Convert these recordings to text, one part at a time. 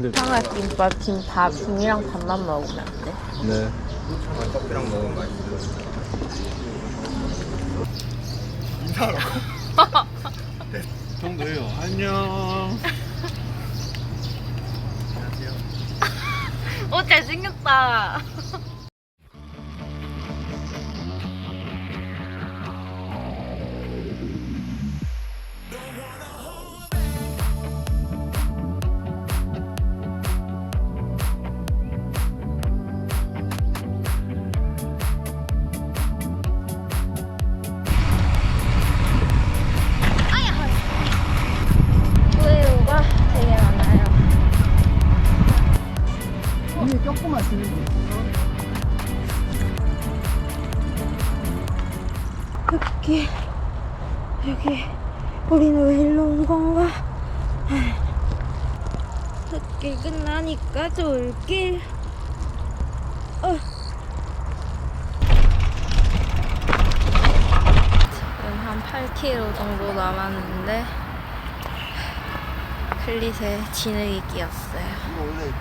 근데 삼각김밥, 김 밥, 김이랑 밥만 먹으면 안 돼? 네. 커피랑 먹으면 맛있어. 정도예요. 안녕. 오, 잘생겼다. 위에 조금만 주는 게. 여기 여기 우리는 왜 일로 온 건가? 흙길 끝나니까 좋을길 어. 지금 한 8km 정도 남았는데 클릿에 진흙이 끼었어요 이거 원래.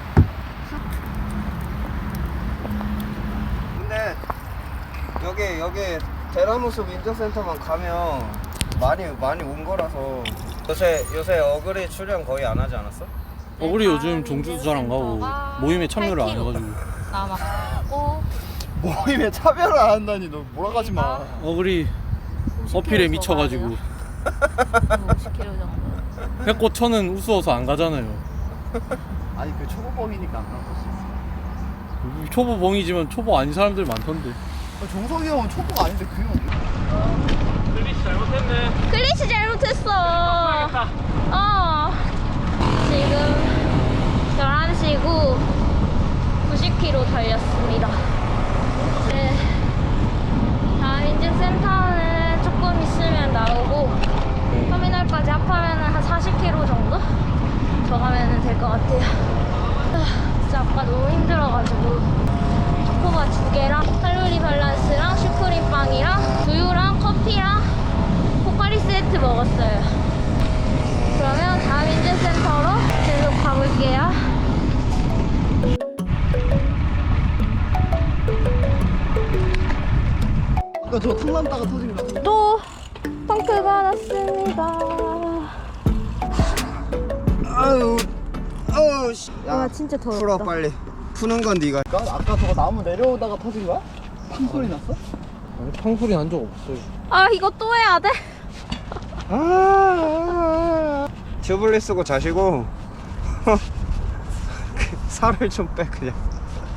근데 여기 여기 대나무숲 인적센터만 가면 많이 많이 온 거라서 요새 요새 어그리 출연 거의 안 하지 않았어? 어, 우리 요즘 종주도 잘 안 가고 모임에 참여를 안 해가지고. 남았고 모임에 차별을 안 한다니 너 몰아가지 마. 어그리 어필에 미쳐가지고 50km 정도 해꽃 천은 우스워서 안 가잖아요. 아니 그 초보범이니까 안 있어. 초보 봉이지만 초보 아닌 사람들 많던데. 아, 정석이 형은 초보가 아닌데 그 형. 클리시 잘못했어. 어. 지금 11시고 90km 달렸습니다. 네. 다음 인증센터는 조금 있으면 나오고 터미널까지 합하면 한 40km 정도 더 가면 될 것 같아요. 아, 진짜 아까 너무 힘들어가지고 초코바 두 개랑 칼로리 밸런스랑 슈크림 빵이랑 두유랑 커피랑 포카리 세트 먹었어요. 그러면 다음 인증센터로 계속 가볼게요. 아까 저 틈난다가 터진 거 같은데. 또 펑크가 났습니다. 아유 아유 씨. 와야 진짜 더웠다. 풀어 빨리. 푸는 건 네가. 아까, 아까 저거 나무 내려오다가 터진 거야? 팡 소리 났어? 아니, 팡소리 난 적 없어요. 아 이거 또 해야 돼? 아, 튜블리 쓰고 자시고 그 살을 좀 빼 그냥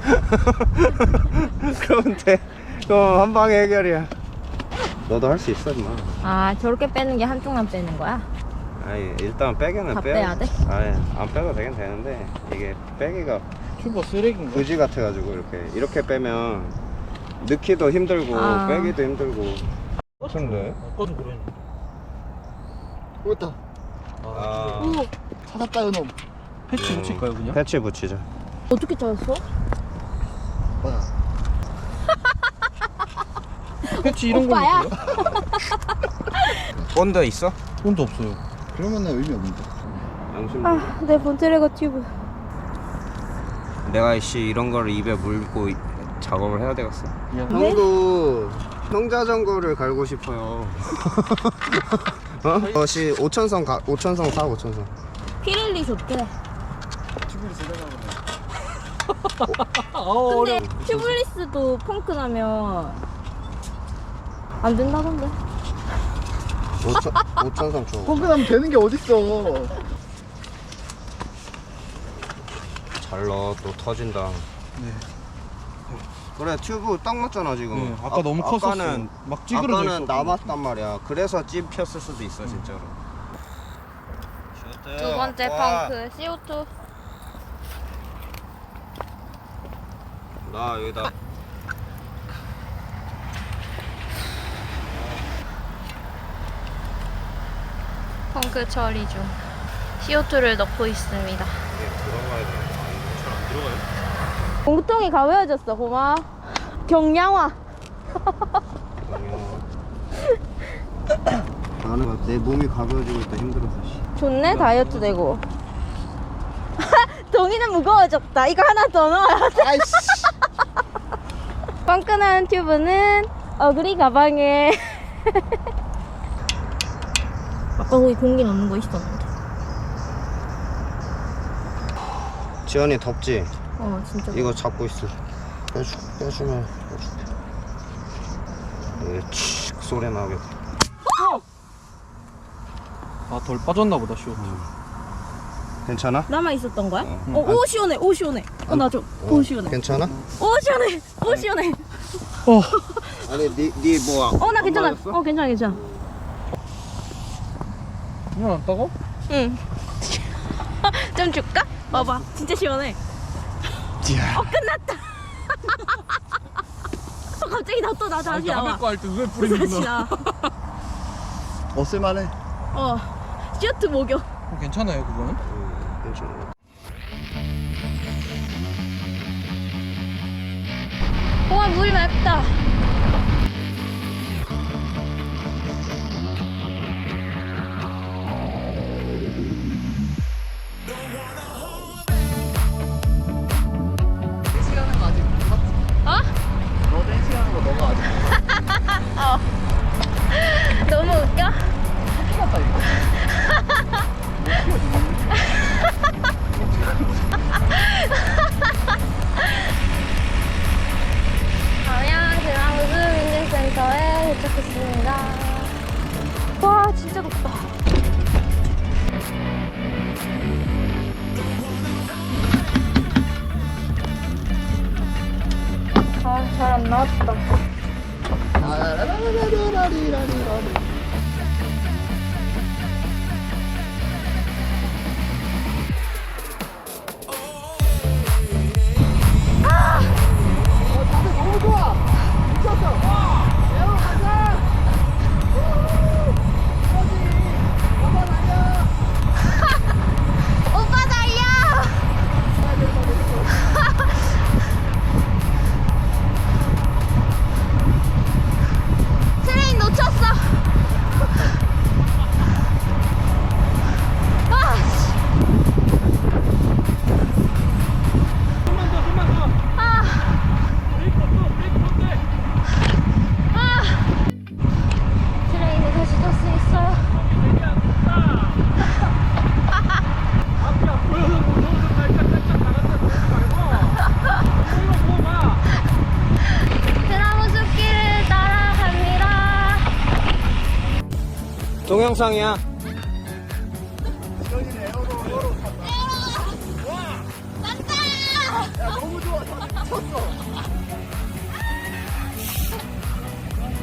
그러면 돼 그럼 한 방에 해결이야 너도 할 수 있어 임마 아 저렇게 빼는 게 한쪽만 빼는 거야? 아니 일단 빼기는 다빼 빼야 돼? 아니 안 빼도 되긴 되는데 이게 빼기가 튜버 쓰레기인가? 그지 같아가지고 이렇게 이렇게 빼면 넣기도 힘들고 아. 빼기도 힘들고 근데 아까도 그랬는데. 그렇다. 아 오 찾았다 요놈. 패치 붙일까요 그냥? 패치 붙이자 어떻게 찾았어? 뭐야? 패치 이런 거 오빠야? 있어요? 본드 있어? 돈도 없어요. 그러면 의미 없는데. 양심 아 내 본트레거 튜브. 내가 씨 이런 거를 입에 물고 이- 작업을 해야 되겠어. 형도 형자전거를 갈고 싶어요. 어? 어씨 5천성 가 5천성 사 5천성. 피렐리 좋대. 아 근데 튜블리스도 펑크 나면 안 된다던데. 5천 5천성 줘. 펑크나면 되는 게 어딨어. 잘 넣어 또 터진다. 네. 그래 튜브 딱 맞잖아 지금. 네, 아까 너무 컸었어. 아까는 막 찌그러져 아까는 있었거든. 남았단 말이야. 그래서 찝혔을 수도 있어 진짜로. 두 번째 펑크 CO2. 나 여기다 펑크 처리 중. CO2를 넣고 있습니다. 이게 들어가야 돼. 들어가요? 공통이 가벼워졌어, 고마워. 경량화. 나는 내 몸이 가벼워지고 있다 힘들어서. 씨. 좋네, 다이어트 되고. 동이 종이는 무거워졌다. 이거 하나 더 넣어야 돼. 아이씨. 뻔끈한 튜브는 어그리 가방에. 아까 거기 공기 넣는 거 있었는데. 지연이 덥지? 어, 진짜. 이거 잡고 있어. 빼주, 빼주면 빼줄게. 칙 소리 나게. 아 덜 빠졌나 보다 쇼트 괜찮아? 남아 있었던 거야? 어. 어, 오 시원해, 오 시원해. 어, 나 줘. 오 시원해. 괜찮아? 오 시원해, 오 시원해. 아니 니니뭐 어, 나 괜찮아. 어, 괜찮아, 괜찮아. 이건 안 따고? 응. 좀 줄까? 봐봐, 진짜 시원해. 어, 끝났다. 어, 갑자기 나 또 나 다시 나와. 거할때 눈에 다시 나. 어 쓸만해. 어, 시어트 목욕. 어, 괜찮아요 그거는? 와, 물 맑다. 도착했습니다. 와, 진짜 덥다. 아, 잘 안 나왔다. 동영상이야.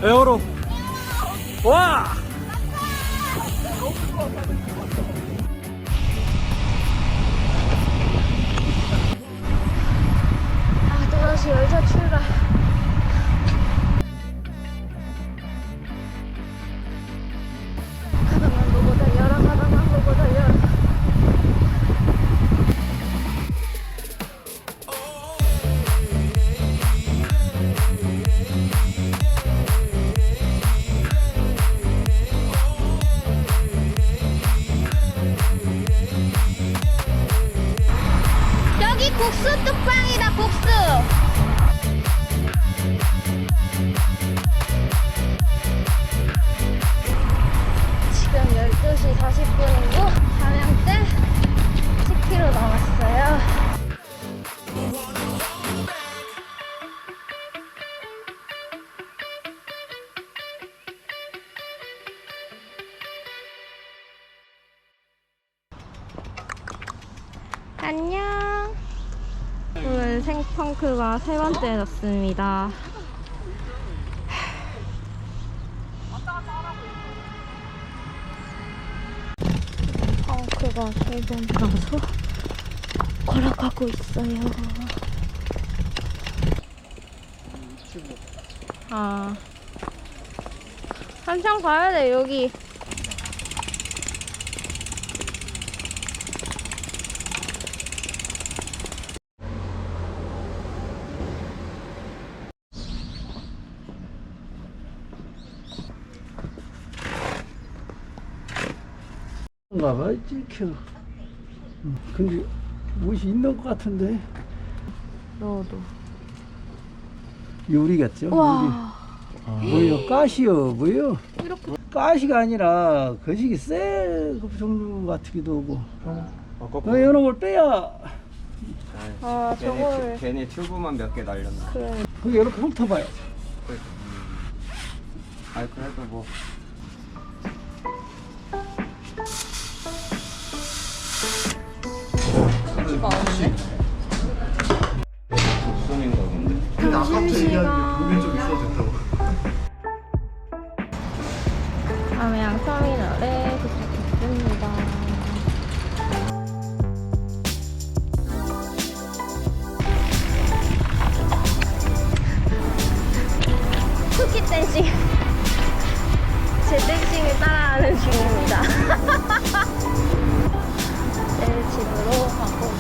에어로 와! 아, 또다시 열차 출발. 안녕. 오늘 생펑크가 세 번째 졌습니다. 펑크가 세 번 가서 걸어가고 있어요. 아. 한참 가야 돼, 여기. 가 봐 찍혀. 근데 무엇이 있는 것 같은데 너도. 유리겠죠? 와. 유리. 뭐요? 가시요? 뭐요? 이렇게. 가시가 아니라 거시기 셀 종류 같기도 하고. 어, 너 이런 걸 빼야 아, 괜히, 저걸. 튜- 괜히 튜브만 몇 개 날렸네. 그래. 그게 이렇게 훑어봐요. 아 그래도 뭐 얘기하는. 돈이 좀 있어도 된다고. 함양 터미널에 도착했습니다. 쿠키 댄싱. 제 댄싱을 따라하는 중입니다. 네, 집으로 가고.